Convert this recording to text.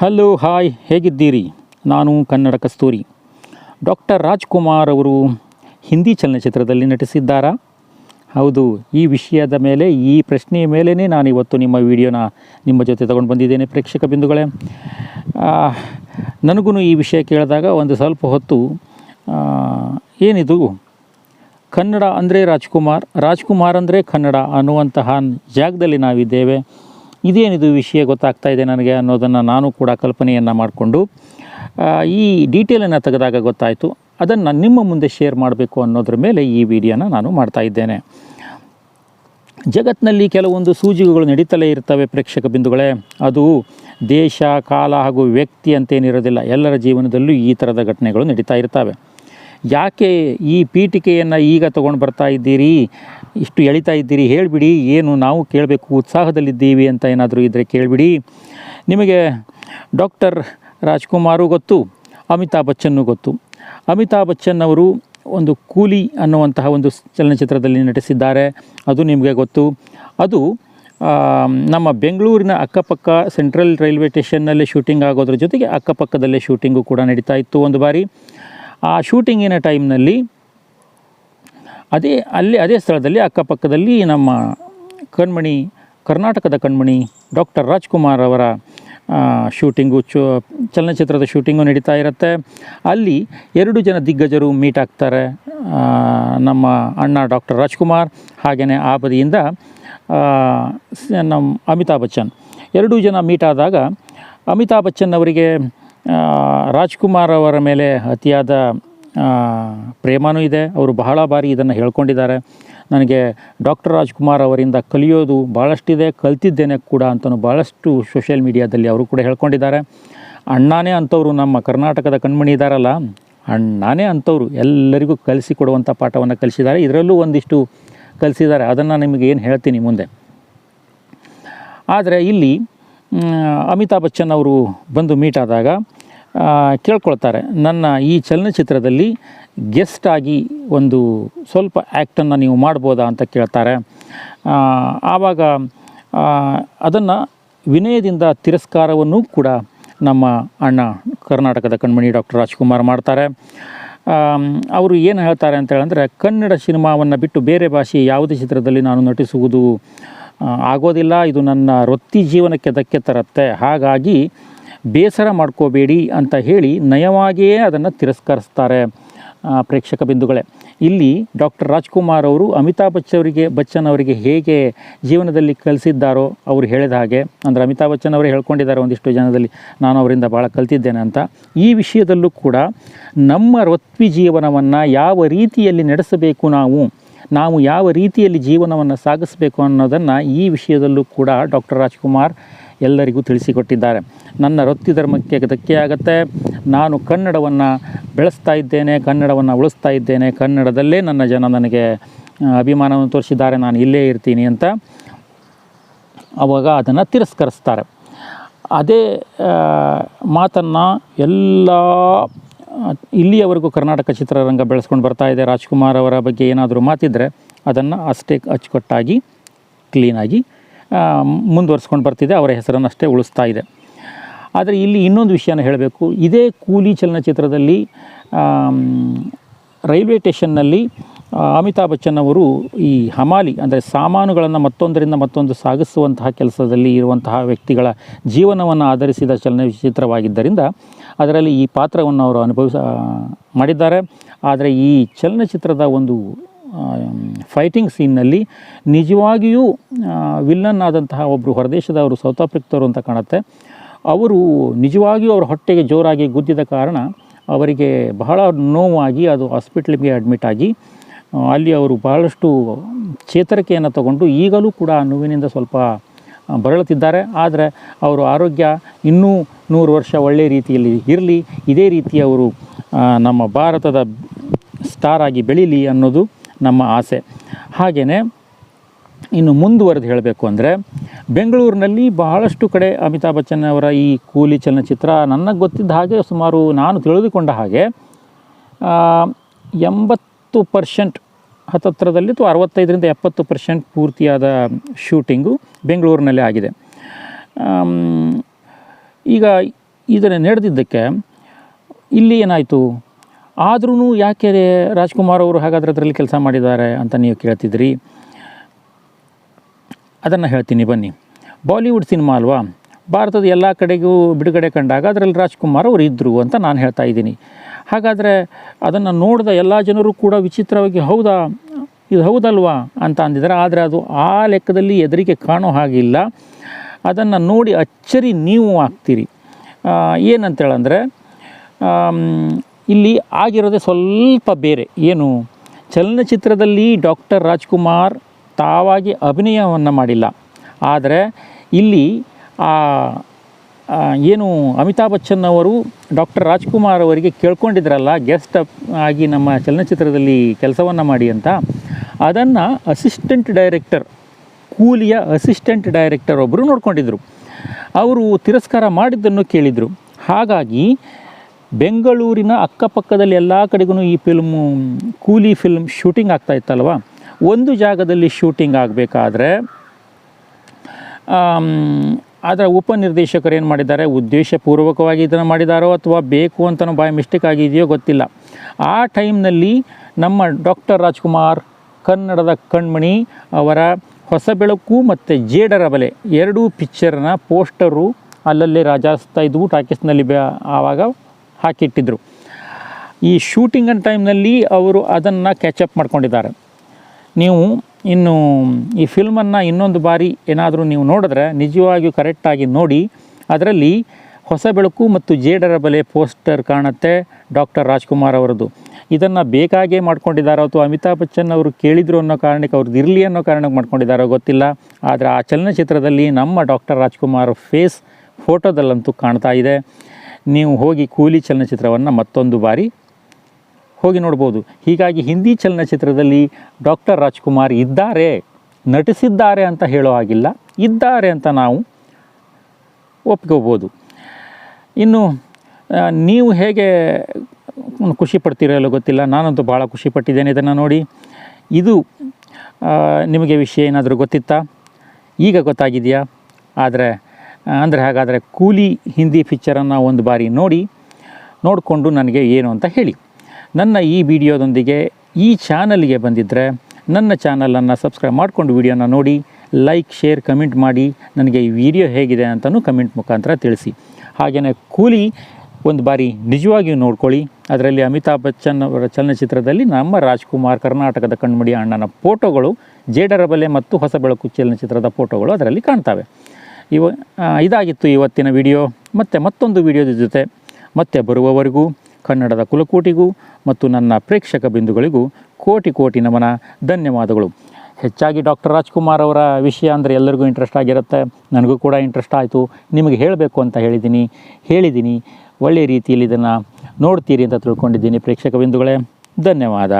Hello hi ಹೇಗಿದ್ದೀರಿ? ನಾನು ಕನ್ನಡ ಕಸ್ತೂರಿ doctor Rajkumar ಅವರು ಹಿಂದಿ ಚಲನಚಿತ್ರದಲ್ಲಿ ನಟಿಸಿದ್ದಾರಾ? ಹೌದು, ಈ ವಿಷಯದ ಮೇಲೆ, ಈ ಪ್ರಶ್ನೆಯ ಮೇಲೇ ನಾನು ಇವತ್ತು ನಿಮ್ಮ ವಿಡಿಯೋನ ನಿಮ್ಮ ಜೊತೆ ತಗೊಂಡು ಬಂದಿದ್ದೇನೆ ಪ್ರೇಕ್ಷಕ ಬಿಂದುಗಳೇ. ನನಗೂ ಈ ವಿಷಯ ಕೇಳಿದಾಗ ಒಂದು ಸ್ವಲ್ಪ ಹೊತ್ತು ಏನಿದು? ಕನ್ನಡ ಅಂದರೆ ರಾಜ್ಕುಮಾರ್ ರಾಜ್ಕುಮಾರ್ ಅಂದರೆ ಕನ್ನಡ ಅನ್ನುವಂತಹ ಜಾಗದಲ್ಲಿ ನಾವಿದ್ದೇವೆ. ಇದೇನಿದು ವಿಷಯ ಗೊತ್ತಾಗ್ತಾ ಇದೆ ನನಗೆ ಅನ್ನೋದನ್ನು ನಾನು ಕೂಡ ಕಲ್ಪನೆಯನ್ನು ಮಾಡಿಕೊಂಡು ಈ ಡೀಟೇಲನ್ನು ತೆಗೆದಾಗ ಗೊತ್ತಾಯಿತು. ಅದನ್ನು ನಿಮ್ಮ ಮುಂದೆ ಶೇರ್ ಮಾಡಬೇಕು ಅನ್ನೋದ್ರ ಮೇಲೆ ಈ ವಿಡಿಯೋನ ನಾನು ಮಾಡ್ತಾ ಇದ್ದೇನೆ. ಜಗತ್ತಿನಲ್ಲಿ ಕೆಲವೊಂದು ಸೂಜಿಗಳು ನಡೀತಲೇ ಇರ್ತವೆ ಪ್ರೇಕ್ಷಕ ಬಿಂದುಗಳೇ. ಅದು ದೇಶ, ಕಾಲ ಹಾಗೂ ವ್ಯಕ್ತಿ ಅಂತೇನಿರೋದಿಲ್ಲ. ಎಲ್ಲರ ಜೀವನದಲ್ಲೂ ಈ ಥರದ ಘಟನೆಗಳು ನಡೀತಾ ಇರ್ತವೆ. ಯಾಕೆ ಈ ಪೀಠಿಕೆಯನ್ನು ಈಗ ತೊಗೊಂಡು ಬರ್ತಾ ಇದ್ದೀರಿ? ಇಷ್ಟು ಎಳಿತಾ ಇದ್ದೀರಿ, ಹೇಳಿಬಿಡಿ, ಏನು ನಾವು ಕೇಳಬೇಕು, ಉತ್ಸಾಹದಲ್ಲಿದ್ದೀವಿ ಅಂತ ಏನಾದರೂ ಇದ್ದರೆ ಕೇಳಿಬಿಡಿ. ನಿಮಗೆ ಡಾಕ್ಟರ್ ರಾಜ್ಕುಮಾರು ಗೊತ್ತು, ಅಮಿತಾಬ್ ಬಚ್ಚನ್ನು ಗೊತ್ತು. ಅಮಿತಾಬ್ ಬಚ್ಚನ್ ಅವರು ಒಂದು ಕೂಲಿ ಅನ್ನುವಂತಹ ಒಂದು ಚಲನಚಿತ್ರದಲ್ಲಿ ನಟಿಸಿದ್ದಾರೆ, ಅದು ನಿಮಗೆ ಗೊತ್ತು. ಅದು ನಮ್ಮ ಬೆಂಗಳೂರಿನ ಅಕ್ಕಪಕ್ಕ ಸೆಂಟ್ರಲ್ ರೈಲ್ವೆ ಸ್ಟೇಷನ್ನಲ್ಲೇ ಶೂಟಿಂಗ್ ಆಗೋದ್ರ ಜೊತೆಗೆ ಅಕ್ಕಪಕ್ಕದಲ್ಲೇ ಶೂಟಿಂಗು ಕೂಡ ನಡೀತಾ ಇತ್ತು ಒಂದು ಬಾರಿ. ಆ ಶೂಟಿಂಗಿನ ಟೈಮ್ನಲ್ಲಿ ಅದೇ, ಅಲ್ಲಿ ಅದೇ ಸ್ಥಳದಲ್ಲಿ ಅಕ್ಕಪಕ್ಕದಲ್ಲಿ ನಮ್ಮ ಕಣ್ಮಣಿ, ಕರ್ನಾಟಕದ ಕಣ್ಮಣಿ ಡಾಕ್ಟರ್ ರಾಜ್ಕುಮಾರ್ ಅವರ ಶೂಟಿಂಗು ಚು, ಚಲನಚಿತ್ರದ ಶೂಟಿಂಗು ನಡೀತಾ ಇರುತ್ತೆ. ಅಲ್ಲಿ ಎರಡು ಜನ ದಿಗ್ಗಜರು ಮೀಟ್ ಆಗ್ತಾರೆ ನಮ್ಮ ಅಣ್ಣ ಡಾಕ್ಟರ್ ರಾಜ್ಕುಮಾರ್ ಹಾಗೆಯೇ ಆ ಬದಿಯಿಂದ ನಮ್ಮ ಅಮಿತಾಬ್ ಬಚ್ಚನ್. ಎರಡೂ ಜನ ಮೀಟ್ ಆದಾಗ ಅಮಿತಾಬ್ ಬಚ್ಚನ್ ಅವರಿಗೆ ರಾಜ್ಕುಮಾರ್ ಅವರ ಮೇಲೆ ಅತಿಯಾದ ಪ್ರೇಮನೂ ಇದೆ. ಅವರು ಬಹಳ ಬಾರಿ ಇದನ್ನು ಹೇಳ್ಕೊಂಡಿದ್ದಾರೆ. ನನಗೆ ಡಾಕ್ಟರ್ ರಾಜ್ಕುಮಾರ್ ಅವರಿಂದ ಕಲಿಯೋದು ಭಾಳಷ್ಟಿದೆ ಕಲ್ತಿದ್ದೇನೆ ಕೂಡ ಅಂತಲೂ ಭಾಳಷ್ಟು ಸೋಷಿಯಲ್ ಮೀಡಿಯಾದಲ್ಲಿ ಅವರು ಕೂಡ ಹೇಳ್ಕೊಂಡಿದ್ದಾರೆ. ಅಣ್ಣಾನೇ ಅಂಥವ್ರು ನಮ್ಮ ಕರ್ನಾಟಕದ ಕಣ್ಮಣಿ ಇದ್ದಾರಲ್ಲ ಅಣ್ಣನೇ ಅಂಥವ್ರು ಎಲ್ಲರಿಗೂ ಕಲಿಸಿಕೊಡುವಂಥ ಪಾಠವನ್ನು ಕಲಿಸಿದ್ದಾರೆ. ಇದರಲ್ಲೂ ಒಂದಿಷ್ಟು ಕಲಿಸಿದ್ದಾರೆ. ಅದನ್ನು ನಿಮಗೆ ಏನು ಹೇಳ್ತೀನಿ ಮುಂದೆ. ಆದರೆ ಇಲ್ಲಿ ಅಮಿತಾಬ್ ಬಚ್ಚನ್ ಅವರು ಬಂದು ಮೀಟ್ ಆದಾಗ ಕೇಳ್ಕೊಳ್ತಾರೆ. ನನ್ನ ಈ ಚಲನಚಿತ್ರದಲ್ಲಿ ಗೆಸ್ಟ್ ಆಗಿ ಒಂದು ಸ್ವಲ್ಪ ಆ್ಯಕ್ಟನ್ನು ನೀವು ಮಾಡ್ಬೋದಾ ಅಂತ ಕೇಳ್ತಾರೆ. ಆವಾಗ ಅದನ್ನು ವಿನಯದಿಂದ ತಿರಸ್ಕಾರವನ್ನು ಕೂಡ ನಮ್ಮ ಅಣ್ಣ ಕರ್ನಾಟಕದ ಕಣ್ಮಣಿ ಡಾಕ್ಟರ್ ರಾಜ್ಕುಮಾರ್ ಮಾಡ್ತಾರೆ. ಅವರು ಏನು ಹೇಳ್ತಾರೆ ಅಂತ ಹೇಳಿದ್ರೆ, ಕನ್ನಡ ಸಿನಿಮಾವನ್ನು ಬಿಟ್ಟು ಬೇರೆ ಭಾಷೆ ಯಾವುದೇ ಚಿತ್ರದಲ್ಲಿ ನಾನು ನಟಿಸುವುದು ಆಗೋದಿಲ್ಲ. ಇದು ನನ್ನ ವೃತ್ತಿ ಜೀವನಕ್ಕೆ ಧಕ್ಕೆ ತರುತ್ತೆ. ಹಾಗಾಗಿ ಬೇಸರ ಮಾಡ್ಕೋಬೇಡಿ ಅಂತ ಹೇಳಿ ನಯವಾಗಿಯೇ ಅದನ್ನು ತಿರಸ್ಕರಿಸ್ತಾರೆ ಪ್ರೇಕ್ಷಕ ಬಿಂದುಗಳೇ. ಇಲ್ಲಿ ಡಾಕ್ಟರ್ ರಾಜ್ಕುಮಾರ್ ಅವರು ಅಮಿತಾಬ್ ಅವರಿಗೆ, ಬಚ್ಚನ್ ಅವರಿಗೆ ಹೇಗೆ ಜೀವನದಲ್ಲಿ ಕಲಿಸಿದ್ದಾರೋ ಅವರು ಹೇಳಿದ ಹಾಗೆ, ಅಂದರೆ ಅಮಿತಾಬ್ ಬಚ್ಚನ್ ಅವರೇ ಹೇಳ್ಕೊಂಡಿದ್ದಾರೆ ಒಂದಿಷ್ಟು ಜನದಲ್ಲಿ, ನಾನು ಅವರಿಂದ ಭಾಳ ಕಲ್ತಿದ್ದೇನೆ ಅಂತ. ಈ ವಿಷಯದಲ್ಲೂ ಕೂಡ ನಮ್ಮ ವೃತ್ತಿ ಜೀವನವನ್ನು ಯಾವ ರೀತಿಯಲ್ಲಿ ನಡೆಸಬೇಕು ನಾವು ನಾವು ಯಾವ ರೀತಿಯಲ್ಲಿ ಜೀವನವನ್ನು ಸಾಗಿಸಬೇಕು ಅನ್ನೋದನ್ನು ಈ ವಿಷಯದಲ್ಲೂ ಕೂಡ ಡಾಕ್ಟರ್ ರಾಜ್ಕುಮಾರ್ ಎಲ್ಲರಿಗೂ ತಿಳಿಸಿಕೊಟ್ಟಿದ್ದಾರೆ. ನನ್ನ ವೃತ್ತಿ ಧರ್ಮಕ್ಕೆ ಆಗುತ್ತೆ ನಾನು ಕನ್ನಡವನ್ನು ಬೆಳೆಸ್ತಾ ಇದ್ದೇನೆ, ಕನ್ನಡವನ್ನು ಉಳಿಸ್ತಾ ಇದ್ದೇನೆ. ಕನ್ನಡದಲ್ಲೇ ನನ್ನ ಜನ ನನಗೆ ಅಭಿಮಾನವನ್ನು ತೋರಿಸಿದ್ದಾರೆ. ನಾನು ಇಲ್ಲೇ ಇರ್ತೀನಿ ಅಂತ ಅವಾಗ ಅದನ್ನು ತಿರಸ್ಕರಿಸ್ತಾರೆ. ಅದೇ ಮಾತನ್ನು ಎಲ್ಲ ಇಲ್ಲಿಯವರೆಗೂ ಕರ್ನಾಟಕ ಚಿತ್ರರಂಗ ಬೆಳೆಸ್ಕೊಂಡು ಬರ್ತಾ ಇದೆ. ರಾಜ್ಕುಮಾರ್ ಅವರ ಬಗ್ಗೆ ಏನಾದರೂ ಮಾತಿದ್ದರೆ ಅದನ್ನು ಅಷ್ಟೇ ಅಚ್ಚುಕಟ್ಟಾಗಿ, ಕ್ಲೀನಾಗಿ ಮುಂದುವರ್ಸ್ಕೊಂಡು ಬರ್ತಿದೆ, ಅವರ ಹೆಸರನ್ನು ಅಷ್ಟೇ ಉಳಿಸ್ತಾ ಇದೆ. ಆದರೆ ಇಲ್ಲಿ ಇನ್ನೊಂದು ವಿಷಯನ ಹೇಳಬೇಕು. ಇದೇ ಕೂಲಿ ಚಲನಚಿತ್ರದಲ್ಲಿ ರೈಲ್ವೆ ಸ್ಟೇಷನ್ನಲ್ಲಿ ಅಮಿತಾಬ್ ಬಚ್ಚನ್ ಅವರು ಈ ಹಮಾಲಿ, ಅಂದರೆ ಸಾಮಾನುಗಳನ್ನು ಮತ್ತೊಂದರಿಂದ ಮತ್ತೊಂದು ಸಾಗಿಸುವಂತಹ ಕೆಲಸದಲ್ಲಿ ಇರುವಂತಹ ವ್ಯಕ್ತಿಗಳ ಜೀವನವನ್ನು ಆಧರಿಸಿದ ಚಲನಚಿತ್ರವಾಗಿದ್ದರಿಂದ ಅದರಲ್ಲಿ ಈ ಪಾತ್ರವನ್ನು ಅವರು ಅನುಭವಿಸ ಮಾಡಿದ್ದಾರೆ. ಆದರೆ ಈ ಚಲನಚಿತ್ರದ ಒಂದು ಫೈಟಿಂಗ್ ಸೀನ್ನಲ್ಲಿ ನಿಜವಾಗಿಯೂ ವಿಲ್ಲನ್ ಆದಂತಹ ಒಬ್ಬರು ಹೊರದೇಶದವರು ಸೌತ್ ಆಫ್ರಿಕದವರು ಅಂತ ಕಾಣುತ್ತೆ. ಅವರು ನಿಜವಾಗಿಯೂ ಅವರ ಹೊಟ್ಟೆಗೆ ಜೋರಾಗಿ ಗುದ್ದಿದ ಕಾರಣ ಅವರಿಗೆ ಬಹಳ ನೋವಾಗಿ ಅದು ಹಾಸ್ಪಿಟ್ಲಿಗೆ ಅಡ್ಮಿಟ್ ಆಗಿ ಅಲ್ಲಿ ಅವರು ಬಹಳಷ್ಟು ಚೇತರಿಕೆಯನ್ನು ತಗೊಂಡು ಈಗಲೂ ಕೂಡ ನೋವಿನಿಂದ ಸ್ವಲ್ಪ ಬರಳುತ್ತಿದ್ದಾರೆ ಆದರೆ ಅವರ ಆರೋಗ್ಯ ಇನ್ನೂ ನೂರು ವರ್ಷ ಒಳ್ಳೆಯ ರೀತಿಯಲ್ಲಿ ಇರಲಿ, ಇದೇ ರೀತಿ ಅವರು ನಮ್ಮ ಭಾರತದ ಸ್ಟಾರ್ ಆಗಿ ಬೆಳೀಲಿ ಅನ್ನೋದು ನಮ್ಮ ಆಸೆ. ಹಾಗೆಯೇ ಇನ್ನು ಮುಂದುವರೆದು ಹೇಳಬೇಕು ಅಂದರೆ ಬೆಂಗಳೂರಿನಲ್ಲಿ ಬಹಳಷ್ಟು ಕಡೆ ಅಮಿತಾಬ್ ಬಚ್ಚನ್ ಅವರ ಈ ಕೂಲಿ ಚಲನಚಿತ್ರ ನನಗೆ ಗೊತ್ತಿದ್ದ ಹಾಗೆ ಸುಮಾರು ನಾನು ತಿಳಿದುಕೊಂಡ ಹಾಗೆ ಎಂಬತ್ತು ಪರ್ಸೆಂಟ್ ಹತ್ತತ್ರದಲ್ಲಿ ಅಥವಾ ಅರವತ್ತೈದರಿಂದ ಎಪ್ಪತ್ತು ಪರ್ಸೆಂಟ್ ಪೂರ್ತಿಯಾದ ಶೂಟಿಂಗು ಬೆಂಗಳೂರಿನಲ್ಲೇ ಆಗಿದೆ. ಈಗ ಇದನ್ನು ನಡೆದಿದ್ದಕ್ಕೆ ಇಲ್ಲಿ ಏನಾಯಿತು? ಆದ್ರೂ ಯಾಕೆ ರಾಜ್ಕುಮಾರ್ ಅವರು ಹಾಗಾದ್ರೆ ಅದರಲ್ಲಿ ಕೆಲಸ ಮಾಡಿದ್ದಾರೆ ಅಂತ ನೀವು ಕೇಳ್ತಿದ್ರಿ? ಅದನ್ನು ಹೇಳ್ತೀನಿ, ಬನ್ನಿ. ಬಾಲಿವುಡ್ ಸಿನಿಮಾ ಅಲ್ವಾ? ಭಾರತದ ಎಲ್ಲ ಕಡೆಗೂ ಬಿಡುಗಡೆ ಕಂಡಾಗ ಅದರಲ್ಲಿ ರಾಜ್ಕುಮಾರ್ ಅವರು ಇದ್ದರು ಅಂತ ನಾನು ಹೇಳ್ತಾ ಇದ್ದೀನಿ. ಹಾಗಾದರೆ ಅದನ್ನು ನೋಡಿದ ಎಲ್ಲ ಜನರು ಕೂಡ ವಿಚಿತ್ರವಾಗಿ, ಹೌದಾ? ಇದು ಹೌದಲ್ವಾ? ಅಂತ ಅಂದಿದ್ದಾರೆ. ಆದರೆ ಅದು ಆ ಲೆಕ್ಕದಲ್ಲಿ ಎದುರಿಗೆ ಕಾಣೋ ಹಾಗಿಲ್ಲ. ಅದನ್ನು ನೋಡಿ ಅಚ್ಚರಿ ನೀವು ಆಗ್ತೀರಿ. ಏನಂತೇಳಂದರೆ ಇಲ್ಲಿ ಆಗಿರೋದೇ ಸ್ವಲ್ಪ ಬೇರೆ. ಏನು? ಚಲನಚಿತ್ರದಲ್ಲಿ ಡಾಕ್ಟರ್ ರಾಜ್ಕುಮಾರ್ ತಾವಾಗಿ ಅಭಿನಯವನ್ನು ಮಾಡಿಲ್ಲ. ಆದರೆ ಇಲ್ಲಿ ಆ ಏನು ಅಮಿತಾಬ್ ಬಚ್ಚನ್ ಅವರು ಡಾಕ್ಟರ್ ರಾಜ್ಕುಮಾರ್ ಅವರಿಗೆ ಕೇಳ್ಕೊಂಡಿದ್ರಲ್ಲ, ಗೆಸ್ಟ್ ಆಗಿ ನಮ್ಮ ಚಲನಚಿತ್ರದಲ್ಲಿ ಕೆಲಸವನ್ನು ಮಾಡಿ ಅಂತ. ಅದನ್ನು ಅಸಿಸ್ಟೆಂಟ್ ಡೈರೆಕ್ಟರ್, ಕೂಲಿಯ ಅಸಿಸ್ಟೆಂಟ್ ಡೈರೆಕ್ಟರ್ ಒಬ್ಬರು ನೋಡ್ಕೊಂಡಿದ್ದರು ಅವರು ತಿರಸ್ಕಾರ ಮಾಡಿದ್ದನ್ನು ಕೇಳಿದರು. ಹಾಗಾಗಿ ಬೆಂಗಳೂರಿನ ಅಕ್ಕಪಕ್ಕದಲ್ಲಿ ಎಲ್ಲ ಕಡೆಗೂ ಈ ಫಿಲ್ಮು ಕೂಲಿ ಫಿಲ್ಮ್ ಶೂಟಿಂಗ್ ಆಗ್ತಾ ಇತ್ತಲ್ವ? ಒಂದು ಜಾಗದಲ್ಲಿ ಶೂಟಿಂಗ್ ಆಗಬೇಕಾದ್ರೆ ಅದರ ಉಪನಿರ್ದೇಶಕರು ಏನು ಮಾಡಿದ್ದಾರೆ? ಉದ್ದೇಶಪೂರ್ವಕವಾಗಿ ಇದನ್ನು ಮಾಡಿದಾರೋ ಅಥವಾ ಬೇಕು ಅಂತಲೂ ಬಾಯ್ ಮಿಸ್ಟೇಕ್ ಆಗಿದೆಯೋ ಗೊತ್ತಿಲ್ಲ. ಆ ಟೈಮ್ನಲ್ಲಿ ನಮ್ಮ ಡಾಕ್ಟರ್ ರಾಜ್ಕುಮಾರ್, ಕನ್ನಡದ ಕಣ್ಮಣಿ ಅವರ ಹೊಸ ಬೆಳಕು ಮತ್ತು ಜೇಡರ ಬಲೆ ಎರಡೂ ಪಿಕ್ಚರ್ನ ಪೋಸ್ಟರು ಅಲ್ಲಲ್ಲೇ ರಾಜಾಸ್ತಾ ಇದ್ವು ಟಾಕೀಸ್ನಲ್ಲಿ ಬ ಆವಾಗ ಹಾಕಿಟ್ಟಿದ್ರು. ಈ ಶೂಟಿಂಗ್ ಟೈಮ್ನಲ್ಲಿ ಅವರು ಅದನ್ನು ಕ್ಯಾಚಪ್ ಮಾಡ್ಕೊಂಡಿದ್ದಾರೆ. ನೀವು ಇನ್ನು ಈ ಫಿಲ್ಮನ್ನು ಇನ್ನೊಂದು ಬಾರಿ ಏನಾದರೂ ನೀವು ನೋಡಿದ್ರೆ ನಿಜವಾಗಿಯೂ ಕರೆಕ್ಟಾಗಿ ನೋಡಿ, ಅದರಲ್ಲಿ ಹೊಸ ಬೆಳಕು ಮತ್ತು ಜೇಡರ ಬಲೆ ಪೋಸ್ಟರ್ ಕಾಣುತ್ತೆ ಡಾಕ್ಟರ್ ರಾಜ್ಕುಮಾರ್ ಅವರದ್ದು ಇದನ್ನು ಬೇಕಾಗೇ ಮಾಡ್ಕೊಂಡಿದ್ದಾರೆ ಅಥವಾ ಅಮಿತಾಬ್ ಬಚ್ಚನ್ ಅವರು ಕೇಳಿದರು ಅನ್ನೋ ಕಾರಣಕ್ಕೆ ಅವ್ರದ್ದು ಇರಲಿ ಅನ್ನೋ ಕಾರಣಕ್ಕೆ ಮಾಡ್ಕೊಂಡಿದ್ದಾರೋ ಗೊತ್ತಿಲ್ಲ. ಆದರೆ ಆ ಚಲನಚಿತ್ರದಲ್ಲಿ ನಮ್ಮ ಡಾಕ್ಟರ್ ರಾಜ್ಕುಮಾರ್ ಫೇಸ್ ಫೋಟೋದಲ್ಲಂತೂ ಕಾಣ್ತಾ ಇದೆ. ನೀವು ಹೋಗಿ ಕೂಲಿ ಚಲನಚಿತ್ರವನ್ನು ಮತ್ತೊಂದು ಬಾರಿ ಹೋಗಿ ನೋಡ್ಬೋದು. ಹೀಗಾಗಿ ಹಿಂದಿ ಚಲನಚಿತ್ರದಲ್ಲಿ ಡಾಕ್ಟರ್ ರಾಜ್ಕುಮಾರ್ ಇದ್ದಾರೆ, ನಟಿಸಿದ್ದಾರೆ ಅಂತ ಹೇಳೋ ಹಾಗಿಲ್ಲ. ಇದ್ದಾರೆ ಅಂತ ನಾವು ಒಪ್ಕೋಬೋದು. ಇನ್ನು ನೀವು ಹೇಗೆ ಖುಷಿ ಗೊತ್ತಿಲ್ಲ. ನಾನಂತೂ ಭಾಳ ಖುಷಿ ಪಟ್ಟಿದ್ದೇನೆ ಇದನ್ನು ನೋಡಿ. ಇದು ನಿಮಗೆ ವಿಷಯ ಏನಾದರೂ ಗೊತ್ತಿತ್ತಾ? ಈಗ ಗೊತ್ತಾಗಿದೆಯಾ? ಆದರೆ ಅಂದರೆ ಹಾಗಾದರೆ ಕೂಲಿ ಹಿಂದಿ ಪಿಕ್ಚರನ್ನು ಒಂದು ಬಾರಿ ನೋಡಿ, ನೋಡಿಕೊಂಡು ನನಗೆ ಏನು ಅಂತ ಹೇಳಿ. ನನ್ನ ಈ ವಿಡಿಯೋದೊಂದಿಗೆ ಈ ಚಾನಲ್ಗೆ ಬಂದಿದ್ದರೆ ನನ್ನ ಚಾನಲನ್ನು ಸಬ್ಸ್ಕ್ರೈಬ್ ಮಾಡಿಕೊಂಡು ವಿಡಿಯೋನ ನೋಡಿ ಲೈಕ್ ಶೇರ್ ಕಮೆಂಟ್ ಮಾಡಿ, ನನಗೆ ಈ ವಿಡಿಯೋ ಹೇಗಿದೆ ಅಂತಲೂ ಕಮೆಂಟ್ ಮುಖಾಂತರ ತಿಳಿಸಿ. ಹಾಗೆಯೇ ಕೂಲಿ ಒಂದು ಬಾರಿ ನಿಜವಾಗಿಯೂ ನೋಡ್ಕೊಳ್ಳಿ. ಅದರಲ್ಲಿ ಅಮಿತಾಬ್ ಬಚ್ಚನ್ ಅವರ ಚಲನಚಿತ್ರದಲ್ಲಿ ನಮ್ಮ ರಾಜ್ಕುಮಾರ್ ಕರ್ನಾಟಕದ ಕಣ್ಮಡಿ ಅಣ್ಣನ ಫೋಟೋಗಳು ಜೇಡರ ಬಲೆ ಮತ್ತು ಹೊಸ ಬೆಳಕು ಚಲನಚಿತ್ರದ ಫೋಟೋಗಳು ಅದರಲ್ಲಿ ಕಾಣ್ತವೆ. ಇವ ಇದಾಗಿತ್ತು ಇವತ್ತಿನ ವಿಡಿಯೋ. ಮತ್ತು ಮತ್ತೊಂದು ವಿಡಿಯೋದ ಜೊತೆ ಮತ್ತೆ ಬರುವವರೆಗೂ ಕನ್ನಡದ ಕುಲಕೋಟಿಗೂ ಮತ್ತು ನನ್ನ ಪ್ರೇಕ್ಷಕ ಬಿಂದುಗಳಿಗೂ ಕೋಟಿ ಕೋಟಿ ನಮನ, ಧನ್ಯವಾದಗಳು. ಹೆಚ್ಚಾಗಿ ಡಾಕ್ಟರ್ ರಾಜ್ಕುಮಾರ್ ಅವರ ವಿಷಯ ಅಂದರೆ ಎಲ್ಲರಿಗೂ ಇಂಟ್ರೆಸ್ಟ್ ಆಗಿರುತ್ತೆ. ನನಗೂ ಕೂಡ ಇಂಟ್ರೆಸ್ಟ್ ಆಯಿತು. ನಿಮಗೆ ಹೇಳಬೇಕು ಅಂತ ಹೇಳಿದ್ದೀನಿ. ಹೇಳಿದ್ದೀನಿ. ಒಳ್ಳೆಯ ರೀತಿಯಲ್ಲಿ ಇದನ್ನು ನೋಡ್ತೀರಿ ಅಂತ ತಿಳ್ಕೊಂಡಿದ್ದೀನಿ ಪ್ರೇಕ್ಷಕ ಬಿಂದುಗಳೇ. ಧನ್ಯವಾದ.